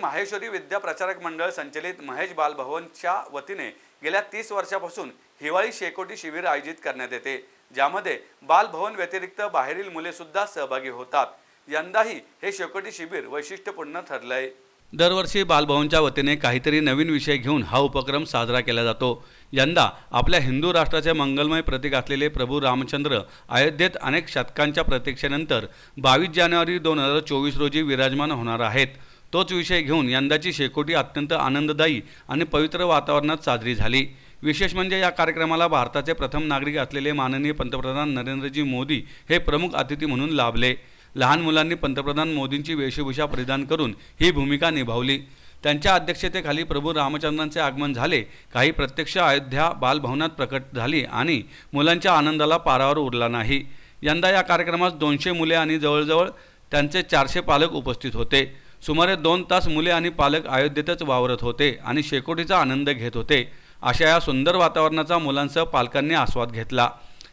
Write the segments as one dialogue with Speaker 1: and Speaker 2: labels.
Speaker 1: माहेश्वरी विद्या प्रचारक मंडळ संचलित महेश बालभवनच्या वतीने गेल्या तीस वर्षापासून हिवाळी शेकोटी शिबिर आयोजित करण्यात येते ज्यामध्ये बालभवन व्यतिरिक्त बाहेरील मुले सुद्धा सहभागी होतात. यंदाही हे शेकोटी शिबिर वैशिष्ट्यपूर्ण ठरलंय. दरवर्षी बालभवनच्या वतीने काहीतरी नवीन विषय घेऊन हा उपक्रम साजरा केला जातो. यंदा आपल्या हिंदू राष्ट्राचे मंगलमय प्रतीक असलेले प्रभू रामचंद्र अयोध्येत अनेक शतकांच्या प्रतीक्षेनंतर बावीस जानेवारी दोन हजार चोवीस रोजी विराजमान होणार आहेत. तोच विषय घेऊन यंदाची शेकोटी अत्यंत आनंददायी आणि पवित्र वातावरणात साजरी झाली. विशेष म्हणजे या कार्यक्रमाला भारताचे प्रथम नागरिक असलेले माननीय पंतप्रधान नरेंद्रजी मोदी हे प्रमुख अतिथी म्हणून लाभले. लहान मुलांनी पंतप्रधान मोदींची वेशभूषा परिधान करून ही भूमिका निभावली. त्यांच्या अध्यक्षतेखाली प्रभू रामचंद्रांचे आगमन झाले. काही प्रत्यक्ष अयोध्या बालभवनात प्रकट झाली आणि मुलांच्या आनंदाला पारावर उरला नाही. यंदा या कार्यक्रमास दोनशे मुले आणि जवळजवळ त्यांचे चारशे पालक उपस्थित होते. सुमारे दोन तास मुले आणि पालक अयोध्येतच वावरत होते आणि शेकोटीचा आनंद घेत होते अशा या सुंदर वातावरणाचा मुलांसह पालकांनी आस्वाद घेतला.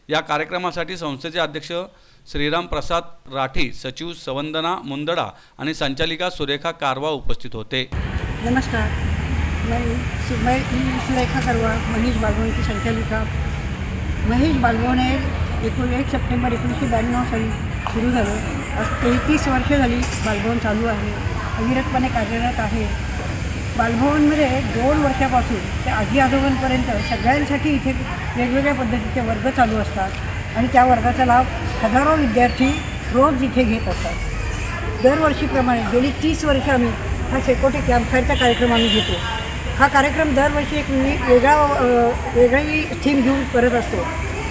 Speaker 1: या कार्यक्रमासाठी संस्थेचे अध्यक्ष श्रीराम प्रसाद राठी सचिव सवंदना मुंदडा आणि संचालिका सुरेखा कारवा उपस्थित होते.
Speaker 2: नमस्कार. मैं मैं मी सुरेखा कारवा महेश बालभवन संचालिका. महेश बालवणे हे एकूण एक सप्टेंबर एकोणीसशे ब्याण्णव साली सुरू झालं. आज तेहतीस वर्ष झाली बालभवन चालू आहे. अविरतपणे कार्यरत आहे. बालभवनमध्ये दोन वर्षापासून ते आजी आजोबांपर्यंत सगळ्यांसाठी इथे वेगवेगळ्या पद्धतीचे वर्ग चालू असतात आणि त्या वर्गाचा लाभ हजारो विद्यार्थी रोज इथे घेत असतात. दरवर्षीप्रमाणे गेली तीस वर्ष आम्ही हा शेकोटी कॅम्पफायरचा कार्यक्रम आम्ही घेतो. हा कार्यक्रम दरवर्षी एक मी वेगळा वेगळी थीम घेऊन करत असतो.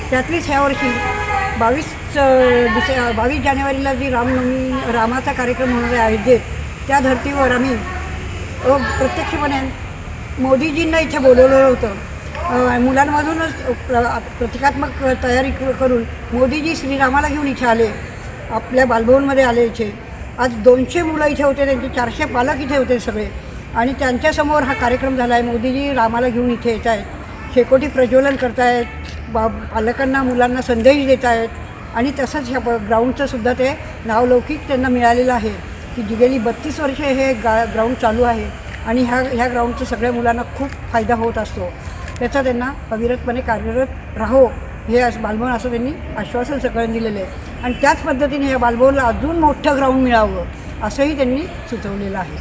Speaker 2: त्यातलीच ह्या वर्षी बावीस डिसे बावीस जानेवारीला जी रामनवमी रामाचा कार्यक्रम होणार आहे अयोध्येत त्या धर्तीवर आम्ही प्रत्यक्षपणे मोदीजींना इथे बोलवलं होतं. मुलांमधूनच प्र प्रतिकात्मक तयारी क- करून मोदीजी श्रीरामाला घेऊन इथे आले. आपल्या बालभवनमध्ये आले इथे. आज दोनशे मुलं इथे होते त्यांचे चारशे पालक इथे होते सगळे. आणि त्यांच्यासमोर हा कार्यक्रम झाला आहे मोदीजी रामाला घेऊन इथे येत आहेत. शेकोटी प्रज्वलन करतायत बा पालकांना मुलांना संदेश देत आहेत. आणि तसंच ह्या ग्राउंडचंसुद्धा ते नावलौकिक त्यांना मिळालेलं आहे. की जी गेली बत्तीस वर्षे हे गा ग्राउंड चालू आहे आणि ह्या ह्या ग्राउंडचा सगळ्या मुलांना खूप फायदा होत असतो. त्याचा त्यांना अविरतपणे कार्यरत राहो हे असं बालभवन असं त्यांनी आश्वासन सगळ्यांनी दिलेलं आहे. आणि त्याच पद्धतीने या बालभवनला अजून मोठं ग्राउंड मिळावं असंही त्यांनी सुचवलेलं आहे.